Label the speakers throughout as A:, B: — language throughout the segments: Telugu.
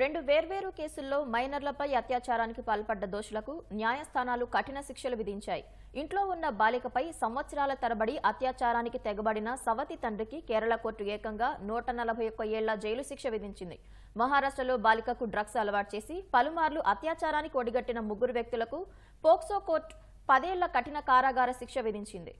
A: రెండు వేర్వేరు కేసుల్లో మైనర్లపై అత్యాచారానికి పాల్పడ్డ దోషులకు న్యాయస్థానాలు కఠిన శిక్షలు విధించాయి. ఇంట్లో ఉన్న బాలికపై సంవత్సరాల తరబడి అత్యాచారానికి తెగబడిన సవతి తండ్రికి కేరళ కోర్టు ఏకంగా నూట నలభై ఒక్క ఏళ్ళ జైలు శిక్ష విధించింది. మహారాష్ట్రలో బాలికకు డ్రగ్స్ అలవాటు చేసి పలుమార్లు అత్యాచారానికి ఒడిగట్టిన ముగ్గురు వ్యక్తులకు పోక్సో కోర్టు పదేళ్ళ కఠిన కారాగార శిక్ష విధించింది.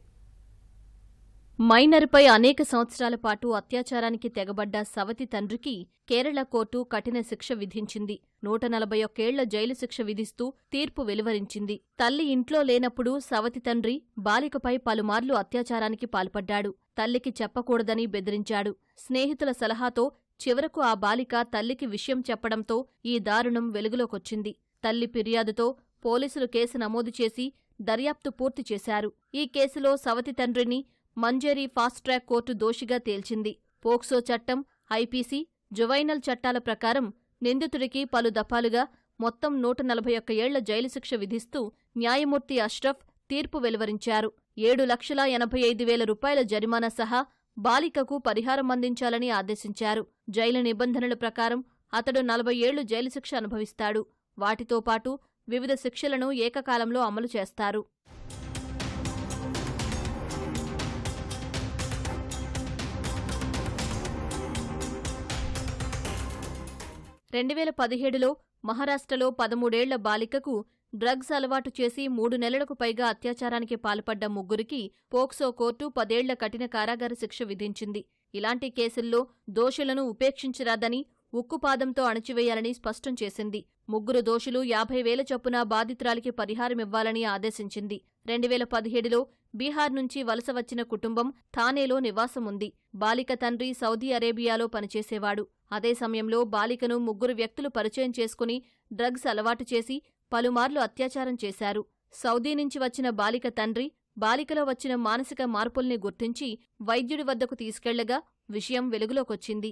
B: మైనర్పై అనేక సంవత్సరాల పాటు అత్యాచారానికి తెగబడ్డ సవతి తండ్రికి కేరళ కోర్టు కఠిన శిక్ష విధించింది. నూట నలభై ఒక్కేళ్ళ జైలు శిక్ష విధిస్తూ తీర్పు వెలువరించింది. తల్లి ఇంట్లో లేనప్పుడు సవతి తండ్రి బాలికపై పలుమార్లు అత్యాచారానికి పాల్పడ్డాడు. తల్లికి చెప్పకూడదని బెదిరించాడు. స్నేహితుల సలహాతో చివరకు ఆ బాలిక తల్లికి విషయం చెప్పడంతో ఈ దారుణం వెలుగులోకొచ్చింది. తల్లి ఫిర్యాదుతో పోలీసులు కేసు నమోదు చేసి దర్యాప్తు పూర్తి చేశారు. ఈ కేసులో సవతి తండ్రిని మంజేరి ఫాస్ట్ ట్రాక్ కోర్టు దోషిగా తేల్చింది. పోక్సో చట్టం ఐపీసీ జువైనల్ చట్టాల ప్రకారం నిందితుడికి పలు దఫాలుగా మొత్తం నూట నలభై ఒక్క ఏళ్ళ జైలు శిక్ష విధిస్తూ న్యాయమూర్తి అష్రఫ్ తీర్పు వెలువరించారు. ఏడు లక్షల ఎనభై ఐదు వేల రూపాయల జరిమానా సహా బాలికకు పరిహారం అందించాలని ఆదేశించారు. జైలు నిబంధనల ప్రకారం అతడు నలభై ఏళ్ళు జైలు శిక్ష అనుభవిస్తాడు. వాటితో పాటు వివిధ శిక్షలను ఏకకాలంలో అమలు చేస్తారు. రెండువేల పదిహేడులో మహారాష్ట్రలో పదమూడేళ్ళ బాలికకు డ్రగ్స్ అలవాటు చేసి మూడు నెలలకు పైగా అత్యాచారానికి పాల్పడ్డ ముగ్గురికి పోక్సో కోర్టు పదేళ్ళ కఠిన కారాగార శిక్ష విధించింది. ఇలాంటి కేసుల్లో దోషులను ఉపేక్షించరాదని ఉక్కుపాదంతో అణచివేయాలని స్పష్టం చేసింది. ముగ్గురు దోషులు యాభై వేల చొప్పున బాధితురాలికి పరిహారమివ్వాలని ఆదేశించింది. రెండువేల పదిహేడులో బీహార్ నుంచి వలస వచ్చిన కుటుంబం థానేలో నివాసముంది. బాలిక తండ్రి సౌదీ అరేబియాలో పనిచేసేవాడు. అదే సమయంలో బాలికను ముగ్గురు వ్యక్తులు పరిచయం చేసుకుని డ్రగ్స్ అలవాటు చేసి పలుమార్లు అత్యాచారం చేశారు. సౌదీ నుంచి వచ్చిన బాలిక తండ్రి బాలికలో వచ్చిన మానసిక మార్పుల్ని గుర్తించి వైద్యుడి వద్దకు తీసుకెళ్ళగా విషయం వెలుగులోకొచ్చింది.